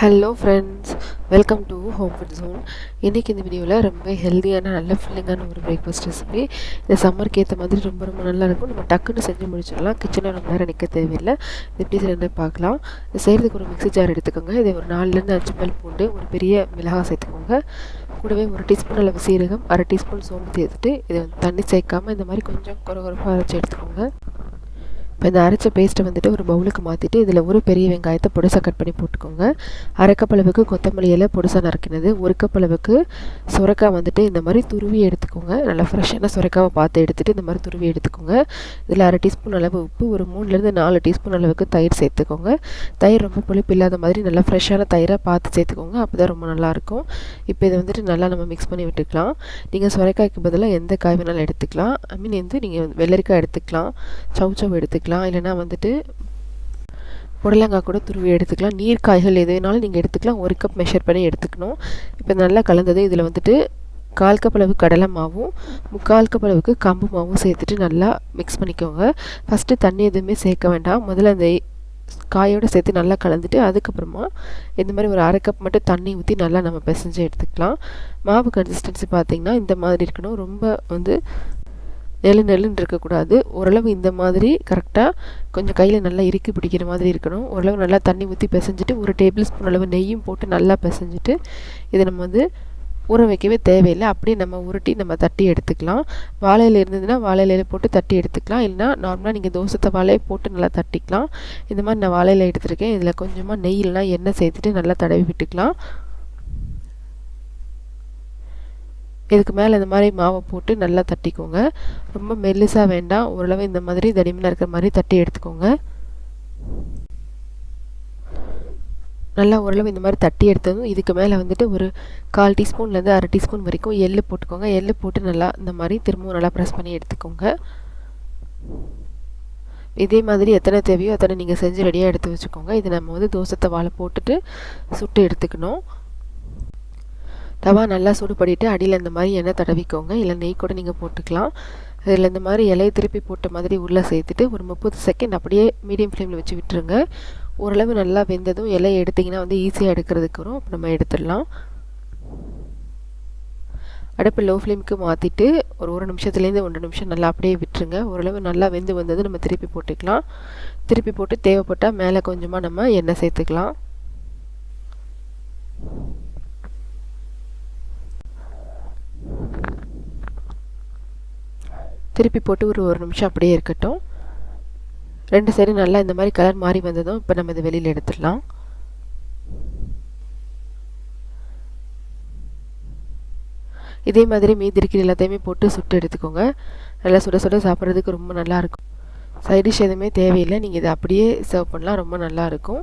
Hello friends welcome to home food zone இன்றைக்கி இந்த வீடியோவில் ரொம்ப ஹெல்த்தியான நல்ல ஃபில்லிங்கான ஒரு பிரேக்ஃபாஸ்ட் ரெசிபி இந்த சம்மருக்கு ஏற்ற மாதிரி ரொம்ப ரொம்ப நல்லா இருக்கும். நம்ம டக்குன்னு செஞ்சு முடிச்சிடலாம். கிச்சனில் ரொம்ப நேரம் நிற்க தேவையில்லை. இது எப்படி செய்யறது பார்க்கலாம். இது செய்கிறதுக்கு ஒரு மிக்ஸி ஜார் எடுத்துக்கோங்க. இதை ஒரு நாலுலேருந்து அஞ்சு பல் பூண்டு ஒரு பெரிய மிளகாய் சேர்த்துக்கோங்க. கூடவே ஒரு டீஸ்பூன் அளவு சீரகம் அரை டீஸ்பூன் சோம்பு சேர்த்துட்டு இதை வந்து தண்ணி சேர்க்காமல் இந்த மாதிரி கொஞ்சம் குறகுறப்பாக அரைச்சி எடுத்துக்கோங்க. இப்போ இந்த அரைச்ச பேஸ்ட்டை வந்துட்டு ஒரு பவுலுக்கு மாற்றிட்டு இதில் ஒரு பெரிய வெங்காயத்தை பொடிசாக கட் பண்ணி போட்டுக்கோங்க. அரை கொத்தமல்லி இலை பொடிசாக நறுக்கினது. ஒரு கப்பளவுக்கு சுரக்காய் வந்துட்டு இந்த மாதிரி துருவி எடுத்துக்கோங்க. நல்லா ஃப்ரெஷ்ஷான சுரக்காவை பார்த்து எடுத்துகிட்டு இந்த மாதிரி துருவி எடுத்துக்கோங்க. இதில் அரை டீஸ்பூன் அளவு உப்பு ஒரு மூணுலேருந்து நாலு டீஸ்பூன் அளவுக்கு தயிர் சேர்த்துக்கோங்க. தயிர் ரொம்ப புளிப்பு இல்லாத மாதிரி நல்லா ஃப்ரெஷ்ஷான தயிராக பார்த்து சேர்த்துக்கோங்க. அப்போ தான் ரொம்ப நல்லாயிருக்கும் இப்போ இதை வந்துட்டு நல்லா நம்ம மிக்ஸ் பண்ணி விட்டுக்கலாம். நீங்கள் சுரைக்காய்க்கு பதிலாக எந்த காய் வேணாலும் எடுத்துக்கலாம். ஐ மீன் வந்து நீங்கள் வெள்ளரிக்காய் எடுத்துக்கலாம். சவு எடுத்துக்கலாம். இல்லைனா வந்துட்டு புடலங்காய் கூட துருவி எடுத்துக்கலாம். நீர் காய்கள் எது வேணாலும் நீங்கள் எடுத்துக்கலாம். ஒரு கப் மெஷர் பண்ணி எடுத்துக்கணும். இப்போ நல்லா கலந்தது இதில் வந்துட்டு கால் கப் அளவு கடலை மாவும் முக்கால் கப் அளவுக்கு கம்பு மாவும் சேர்த்துட்டு நல்லா மிக்ஸ் பண்ணிக்கோங்க. ஃபஸ்ட்டு தண்ணி எதுவுமே சேர்க்க வேண்டாம். முதல்ல அந்த காயோடு சேர்த்து நல்லா கலந்துட்டு அதுக்கப்புறமா இந்த மாதிரி ஒரு அரை கப் மட்டும் தண்ணி ஊற்றி நல்லா நம்ம பிசைஞ்சு எடுத்துக்கலாம். மாவு கன்சிஸ்டன்சி பார்த்திங்கன்னா இந்த மாதிரி இருக்கணும். ரொம்ப வந்து நெல்லு நெல்லுன்னு இருக்கக்கூடாது. ஓரளவு இந்த மாதிரி கரெக்டாக கொஞ்சம் கையில் நல்லா இறுக்கி பிடிக்கிற மாதிரி இருக்கணும். ஓரளவு நல்லா தண்ணி ஊற்றி பிசைஞ்சிட்டு ஒரு டேபிள் ஸ்பூன் அளவு நெய்யும் போட்டு நல்லா பிசைஞ்சிட்டு இதை நம்ம வந்து ஊற வைக்கவே தேவையில்லை. அப்படியே நம்ம உருட்டி நம்ம தட்டி எடுத்துக்கலாம். வாழையில இருந்ததுன்னா வாழையில போட்டு தட்டி எடுத்துக்கலாம். இல்லைனா நார்மலாக நீங்கள் தோசை வாழையை போட்டு நல்லா தட்டிக்கலாம். இந்த மாதிரி நான் வாழையில் எடுத்துருக்கேன். இதில் கொஞ்சமாக நெய் இல்லைனா எண்ணெய் சேர்த்துட்டு நல்லா தடவி விட்டுக்கலாம். இதுக்கு மேலே இந்த மாதிரி மாவை போட்டு நல்லா தட்டிக்கோங்க. ரொம்ப மெல்லிசாக வேண்டாம். ஓரளவு இந்த மாதிரி தடிமனாக இருக்கிற மாதிரி தட்டி எடுத்துக்கோங்க. நல்லா ஓரளவு இந்த மாதிரி தட்டி எடுத்ததும் இதுக்கு மேலே வந்துட்டு ஒரு கால் டீஸ்பூன்லேருந்து அரை டீஸ்பூன் வரைக்கும் எள்ளு போட்டுக்கோங்க. எள்ளு போட்டு நல்லா இந்த மாதிரி திரும்பவும் நல்லா ப்ரெஸ் பண்ணி எடுத்துக்கோங்க. இதே மாதிரி எத்தனை தேவையோ அத்தனை நீங்கள் செஞ்சு ரெடியாக எடுத்து வச்சுக்கோங்க. இது நம்ம வந்து தோசை வாழை போட்டுட்டு சுட்டு எடுத்துக்கணும். தவா நல்லா சூடு பண்ணிவிட்டு அடியில் இந்த மாதிரி எண்ணெய் தடவிக்கோங்க. இல்லை நெய் கூட நீங்கள் போட்டுக்கலாம். இதில் இந்த மாதிரி இலையை திருப்பி போட்ட மாதிரி உள்ளே சேர்த்துட்டு ஒரு முப்பது செகண்ட் அப்படியே மீடியம் ஃப்ளேமில் வச்சு விட்டுருங்க. ஓரளவு நல்லா வெந்ததும் இலையை எடுத்திங்கன்னா வந்து ஈஸியாக எடுக்கிறதுக்கு வரும். அப்போ நம்ம எடுத்துடலாம். அடுப்பு லோ ஃப்ளேமுக்கு மாற்றிட்டு ஒரு ஒரு நிமிஷத்துலேருந்து ஒன்றரை நிமிஷம் நல்லா அப்படியே விட்டுருங்க. ஓரளவு நல்லா வெந்து வந்தது நம்ம திருப்பி போட்டுக்கலாம். திருப்பி போட்டு தேவைப்பட்டால் மேலே கொஞ்சமாக நம்ம எண்ணெய் சேர்த்துக்கலாம். திருப்பி போட்டு ஒரு ஒரு நிமிஷம் அப்படியே இருக்கட்டும். ரெண்டு சைடும் நல்லா இந்த மாதிரி கலர் மாறி வந்ததும் இப்போ நம்ம இதை வெளியில் எடுத்துடலாம். இதே மாதிரி மீதி இருக்கிற எல்லாத்தையுமே போட்டு சுட்டு எடுத்துக்கோங்க. நல்லா சுட சுட சாப்பிட்றதுக்கு ரொம்ப நல்லாயிருக்கும் சைடிஷ் எதுவுமே தேவையில்லை. நீங்கள் இதை அப்படியே சர்வ் பண்ணலாம். ரொம்ப நல்லாயிருக்கும்